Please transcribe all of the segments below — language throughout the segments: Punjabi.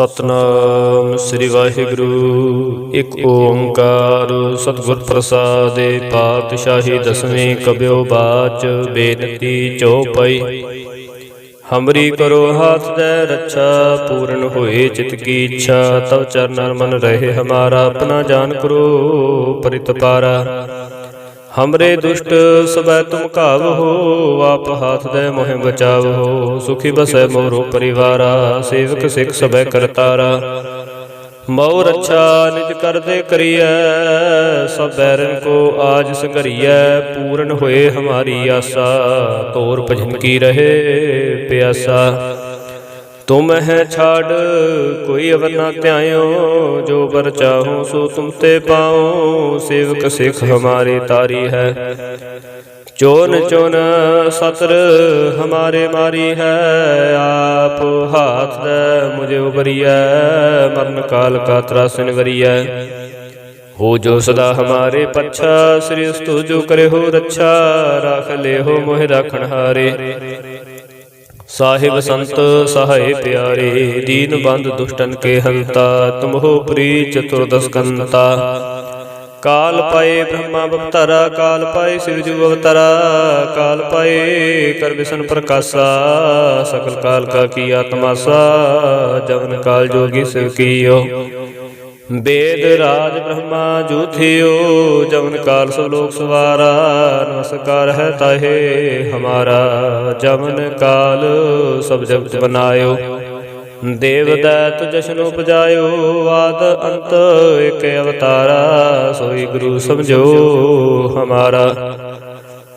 ਸਤਨਾਮ ਸ੍ਰੀ ਵਾਹਿਗੁਰੂ। ਇੱਕ ਓੰਕਾਰ ਸਤਿਗੁਰ ਪ੍ਰਸਾਦੇ ਪਾਤਸ਼ਾਹੀ ਦਸਵੇਂ ਕਬਿਓ ਬਾਚ ਬੇਨਤੀ ਚਉਪਈ। ਹਮਰੀ ਕਰੋ ਹਾਥ ਦੇ ਰੱਛਾ, ਪੂਰਨ ਹੋਏ ਚਿਤ ਕੀ ਇੱਛਾ, ਤਵ ਚਰਨ ਮਨ ਰਹੇ, ਹਮਾਰਾ ਆਪਣਾ ਜਾਨ ਕਰੋ ਪਰਿਤ ਪਾਰਾ ਹਮਰੇ ਦੁਸ਼ਟ ਸਬੈ ਤੁਮ ਘਾਵਹੋ ਆਪ ਹਾਥ ਦੇ ਮੋਹਿ ਬਚਾਵਹੋ ਸੁਖੀ ਬਸੈ ਮੋਰੋ ਪਰਿਵਾਰਾ, ਸੇਵਕ ਸਿਖ ਸਬੈ ਕਰਤਾਰਾ। ਮਉ ਰੱਛਾ ਨਿਜ ਕਰਦੇ ਕਰੀਐ, ਸਭ ਬੈਰਨ ਕੋ ਆਜ ਸੰਘਰੀਐ। ਪੂਰਨ ਹੋਏ ਹਮਾਰੀ ਆਸਾ, ਤੋਰ ਭਜਨ ਕੀ ਰਹੇ ਪਿਆਸਾ। ਤੁਮ ਹੈ ਛਾੜ, ਕੋਈ ਅਵਰ ਨਾ ਧਿਆਇਓ, ਜੋ ਬਰ ਚਾਹੋ ਸੋ ਤੁਮ ਤੇ ਪਾਓ, ਸੇਵਕ ਸਿਖ ਹਮਾਰੇ ਤਾਰੀ ਹੈ। ਚੋਨ ਚੋਨ ਸਤਰ ਹਮਾਰੇ ਮਾਰੀ ਹੈ, ਆਪ ਹਾਥ ਦੇ ਮੁਝੇ ਉਬਰੀਐ, ਮਰਨ ਕਾਲ ਕਾ ਤਰਾਸਨ ਵਰੀਐ ਹੋ ਜੋ ਸਦਾ ਹਮਾਰੇ ਪੱਛਾ, ਸ੍ਰੀ ਅਸਤੁ ਜੋ ਕਰੇ ਹੋ ਰੱਛਾ, ਰਾਖ ਲੈ ਹੋ ਮੋਹਿ ਰਾਖਣ ਹਾਰੇ। ਸਾਹਿਬ ਸੰਤ ਸਹਾਏ ਪਿਆਰੇ ਦੀਨ ਬੰਦ ਦੁਸ਼ਟਨ ਕੇ ਹੰਤਾ ਤੁਮਹੋ ਪ੍ਰੀ ਚਤੁਰਦਸ ਕੰਤਾ ਕਾਲ ਪਾਏ ਬ੍ਰਹਮਾ ਬਵਤਰਾ ਕਾਲ ਪਾਏ ਸਿਵਜੂ ਅਵਤਰਾ ਕਾਲ ਪਾਏ ਕਰ ਵਿਸ਼ਨ ਪ੍ਰਕਾਸ਼ਾ ਸਕਲ ਕਾਲ ਕਾ ਕੀ ਆਤਮਾਸਾ ਜਵਨ ਕਾਲ ਜੋਗੀ ਸਿਵ ਕੀਓ। ਵੇਦ ਰਾਜ ਬ੍ਰਹਮਾ ਜੂਥਿਓ ਜਵਨ ਕਾਲ ਸਭ ਲੋਕ ਸਵਾਰਾ, ਨਮਸਕਾਰ ਹੈ ਤਾਹੇ ਹਮਾਰਾ ਜਵਨ ਕਾਲ ਸਭ ਜਗਤ ਬਨਾਇਓ। ਦੇਵ ਦੈਤ ਜਸ਼ਨ ਉਪਜਾਇਓ, ਆਦ ਅੰਤ ਇਕ ਅਵਤਾਰਾ, ਸੋਈ ਗੁਰੂ ਸਮਝੋ ਹਮਾਰਾ।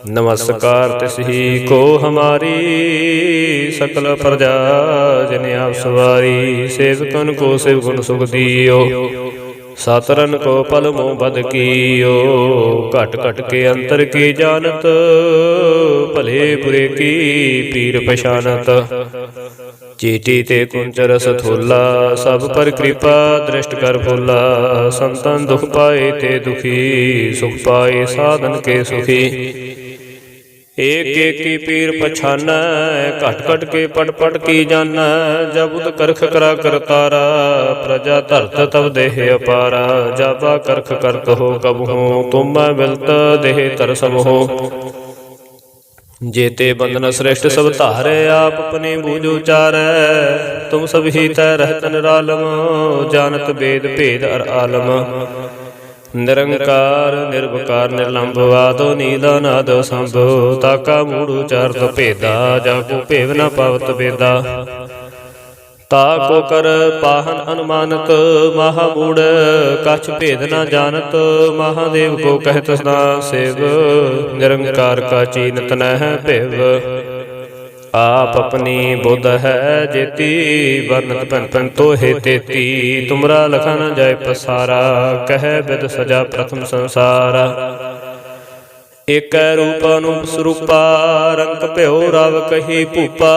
ਨਮਸਕਾਰ ਤਿਸਹੀ ਕੋ ਹਮਾਰੀ, ਸਕਲ ਪ੍ਰਜਾ ਜਨ ਆਪ ਸਵਾਰੀ ਸੇਵਕਨ ਕੋ ਸੇਵ ਸੁਖ ਦੀਓ। ਸਤਰਨ ਕੋ ਪਲ ਮੋ ਬਦ ਕੀਓ। ਘਟ ਘਟ ਕੇ ਅੰਤਰ ਕੀ ਜਾਣਤ, ਭਲੇ ਬੁਰੇ ਕੀ ਪੀਰ ਪਛਾਨਤ ਚੀਟੀ ਤੇ ਕੁੰਚਰ ਸਥੋਲਾ, ਸਭ ਪਰ ਕਿਰਪਾ ਦ੍ਰਿਸ਼ਟ ਕਰ ਫੋਲਾ ਸੰਤਨ ਦੁਖ ਪਾਏ ਤੇ ਦੁਖੀ, ਸੁਖ ਪਾਏ ਸਾਧਨ ਕੇ ਸੁਖੀ। ਏਕ ਏਕ ਪੀਰ ਪਛਾਨੈ, ਘਟ ਘਟ ਕੇ ਪਟ ਪਟ ਕੀ ਜਾਣੈ ਜਬੁਤ ਕਰਖ ਕਰਾ ਕਰਤਾਰਾ, ਪ੍ਰਜਾ ਧਰਤ ਤਵ ਦੇਹ ਅਪਾਰਾ, ਜਾਬਾ ਕਰਖ ਕਰਤ ਹੋ ਕਬਹੂ ਤੁਮ ਮਿਲਤ ਦੇਹ ਤਰ ਸਮੋ ਜੇਤੇ ਬੰਧਨ ਸ੍ਰੇਸ਼ਟ ਸਭ ਧਾਰੇ, ਆਪ ਆਪਨੇ ਬੂਝ ਉਚਾਰੈ, ਤੁਮ ਸਭ ਹੀ ਤੈ ਰਹਿਤਨ ਰਾਲਮ ਜਾਣਤ ਬੇਦ ਭੇਦ ਅਰ ਆਲਮ। ਨਿਰੰਕਾਰ, ਨਿਰਵਕਾਰ ਨਿਰਲੰਭ ਆਦੋ ਨੀਲਾ ਨਾਦ ਸੰਭੋ। ਤਾਕਾ ਮੂੜ ਉਚਾਰਤ ਭੇਦਾ ਜਾ ਕੋ ਭੇਵ ਨਾ ਪਾਵਤ ਭੇਦਾ ਤਾ ਕੋ ਕਰ ਪਾਹਨ ਅਨੁਮਾਨਤ, ਮਹਾ ਮੂੜ, ਕਛ ਭੇਦ ਨਾ ਜਾਣਤ, ਮਹਾਦੇਵ ਕੋ ਕਹਿਤ ਸਦਾ ਸੇਵ। ਨਿਰੰਕਾਰ ਕਾ ਚੀਨਤ ਨ ਭੇਵ। ਆਪ ਆਪਣੀ ਬੁੱਧ ਹੈ ਜੇਤੀ ਵਰਨਤ ਭਨ ਭਨ ਤੋਹੇ ਤੇਤੀ। ਤੁਮਰਾ ਲਖਾ ਨ ਜਾਏ ਪਸਾਰਾ, ਕਹਿ ਬਿਦ ਸਜਾ ਪ੍ਰਥਮ ਸੰਸਾਰਾ। ਏਕੈ ਰੂਪ ਅਨੂਪ ਸਰੂਪਾ, ਰੰਗ ਭਿਓ ਰਵ ਕਹੀ ਭੂਪਾ।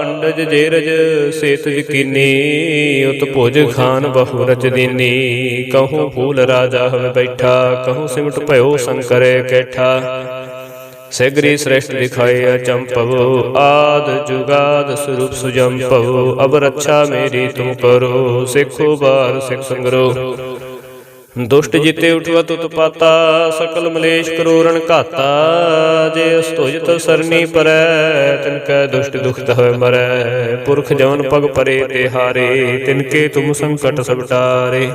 ਅੰਡਜ ਜੇਰਜ ਸੇਤ ਯਕੀਨੀ, ਉਤ ਭੁਜ ਖਾਨ ਬਹੁ ਰਚ ਦੀਨੀ। ਕਹੂੰ ਫੂਲ ਰਾਜਾ ਹਵੇ ਬੈਠਾ, ਕਹੂੰ ਸਿਮਟ ਭਇਓ ਸੰਕਰੇ ਕੈਠਾ। ਸਿਗਰੀ ਸ੍ਰੇਸ਼ਟ ਦਿਖਾਏ ਅਚੰਪਵ ਆਦ ਜੁਗਾਦ ਸਰੂਪ ਸੁਜੰਪਵ ਅਬ ਰੱਛਾ ਮੇਰੀ ਤੁਮ ਕਰੋ, ਸਿੱਖੋ ਬਾਰ ਸਿੱਖ ਸੰਗਰੋ। ਦੁਸ਼ਟ ਜਿਤੇ ਉਠਵਾ ਤੁਤ ਪਾਤਾ, ਸਕਲ ਮਲੇਸ਼ ਕਰੋਰਣ ਘਾਤਾ, ਜੇ ਅਸਤੁਜਤ ਸਰਨੀ ਪਰੈ, ਤਿਨ ਕੈ ਦੁਸ਼ਟ ਦੁਖਤ ਹੋਇ ਮਰੈ। ਪੁਰਖ ਜਵਨ ਪਗ ਪਰੇ ਤੇ ਹਾਰੇ, ਤਿਨ ਕੇ ਤੁਮ ਸੰਕਟ ਸਭ ਟਾਰੇ।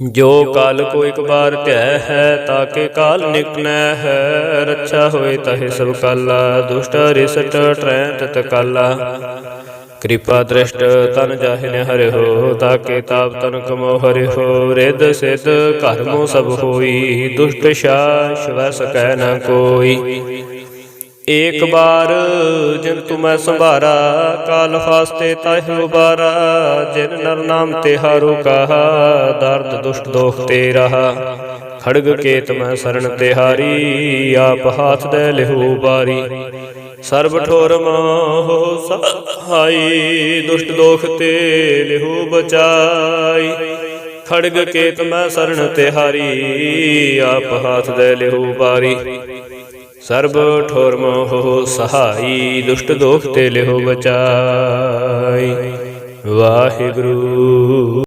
ਜੋ ਕਾਲ ਕੋ ਇੱਕ ਬਾਰ ਧਿਆ ਹੈ ਤਾਕੇ ਕਾਲ ਨਿਕਨੈ ਹੈ। ਰੱਛਾ ਹੋਏ ਤਹੇ ਸਭ ਕਾਲਾ, ਦੁਸ਼ਟ ਰਿਸਟ ਟਰੈ ਤਤ ਕਾਲਾ। ਕਿਰਪਾ ਦ੍ਰਿਸ਼ਟ ਤਨ ਜਾਹਿਨ ਹਰਿ ਹੋ ਤਾਕੇ ਤਾਪ ਤਨ ਕਮੋ ਹਰਿ ਹੋ ਰਿਦ ਸਿਧ ਘਰ ਸਭ ਹੋਈ, ਦੁਸ਼ਟ ਸ਼ਾਸ ਵੈ ਸਕੈ ਨ ਕੋਈ। ਏਕ ਬਾਰ ਜਿਨ ਤੁਮੈ ਸੰਭਾਰਾ, ਕਾਲ ਫਾਸਤੇ ਤਾਹਿ ਉਬਾਰਾ, ਜਿਨ ਨਰ ਨਾਮ ਤੇ ਹਾਰੋ ਕਹਾ, ਦਰਦ ਦੁਸ਼ਟ ਦੋਖ ਤੇ ਰਹਾ। ਖੜਗ ਕੇਤ ਮੈਂ ਸਰਣ ਤਿਹਾਰੀ ਆਪ ਹਾਥ ਦੇ ਲਿਹੂ ਬਾਰੀ। ਸਰਬ ਠੋਰ ਮੋਹ ਸਹਾਈ, ਦੁਸ਼ਟ ਦੋਖ ਤੇ ਲਿਹੂ ਬਚਾਈ। ਖੜਗ ਕੇਤ ਮੈਂ ਸਰਣ ਤਿਹਾਰੀ ਆਪ ਹਾਥ ਦੇ ਲਿਹੂ ਬਾਰੀ। ਸਰਬ ਠੋਰ ਮੋਹ ਸਹਾਈ ਦੁਸ਼ਟ ਦੋਖ ਤੇ ਲਿਹੋ ਬਚਾਈ। ਵਾਹਿਗੁਰੂ।